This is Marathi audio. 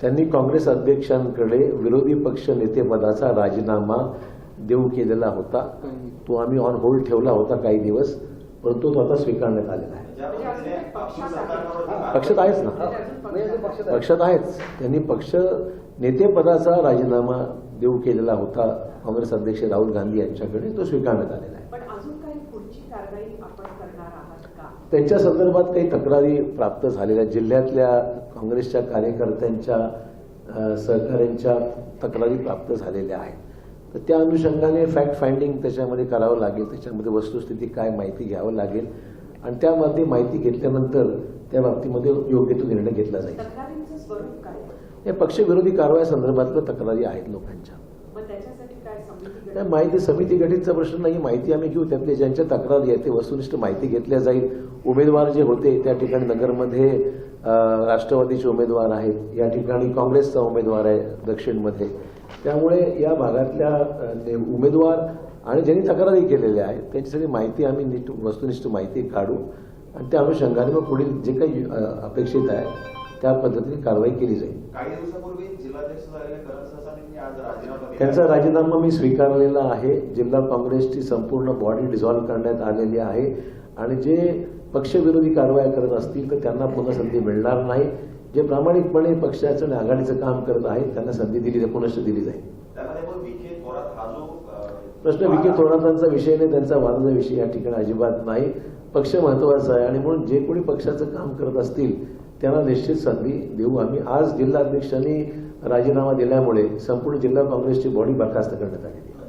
त्यांनी काँग्रेस अध्यक्षांकडे विरोधी पक्ष नेतेपदाचा राजीनामा देऊ केलेला होता. तो आम्ही ऑन होल्ड ठेवला होता काही दिवस परंतु तो आता स्वीकारण्यात आलेला आहे. पक्षात आहेच ना? पक्षात आहेच. त्यांनी पक्ष नेतेपदाचा राजीनामा देऊ केलेला होता काँग्रेस अध्यक्ष राहुल गांधी यांच्याकडे तो स्वीकारण्यात आलेला आहे. त्यांच्या संदर्भात काही तक्रारी प्राप्त झालेल्या जिल्ह्यातल्या काँग्रेसच्या कार्यकर्त्यांच्या सहकाऱ्यांच्या तक्रारी प्राप्त झालेल्या आहेत. तर त्या अनुषंगाने फॅक्ट फाइंडिंग त्याच्यामध्ये करावं लागेल. त्याच्यामध्ये वस्तुस्थिती काय माहिती घ्यावं लागेल. आणि त्यामध्ये माहिती घेतल्यानंतर त्या बाबतीमध्ये योग्य तो निर्णय घेतला जाईल. या पक्षविरोधी कारवाया संदर्भातल्या तक्रारी आहेत लोकांच्या. मग त्या माहिती समिती गठीतचा प्रश्न नाही माहिती आम्ही घेऊ. त्यातले ज्यांच्या तक्रारी आहे ते वस्तुनिष्ठ माहिती घेतल्या जाईल. उमेदवार जे होते त्या ठिकाणी नगरमध्ये राष्ट्रवादीचे उमेदवार आहेत. या ठिकाणी काँग्रेसचा उमेदवार आहे दक्षिणमध्ये. त्यामुळे या भागातल्या उमेदवार आणि ज्यांनी तक्रारी केलेल्या आहेत त्यांची सगळी माहिती आम्ही नीट वस्तुनिष्ठ माहिती काढू. आणि त्या अनुषंगाने मग पुढील जे काही अपेक्षित आहे त्या पद्धतीने कारवाई केली जाईल. त्यांचा राजीनामा मी स्वीकारलेला आहे. जिल्हा काँग्रेसची संपूर्ण बॉडी डिझॉल्व्ह करण्यात आलेली आहे. आणि जे पक्षविरोधी कारवाया करत असतील तर त्यांना पुन्हा संधी मिळणार नाही. जे प्रामाणिकपणे पक्षाचं आणि आघाडीचं काम करत आहेत त्यांना संधी दिली पुनश्च दिली जाईल. प्रश्न विखे थोरातांचा विषय नाही त्यांचा वादाचा विषय या ठिकाणी अजिबात नाही. पक्ष महत्त्वाचा आहे आणि म्हणून जे कोणी पक्षाचं काम करत असतील त्यांना निश्चित संधी देऊ. आम्ही आज जिल्हाध्यक्षांनी राजीनामा दिल्यामुळे संपूर्ण जिल्हा काँग्रेसची बॉडी बरखास्त करण्यात आहे.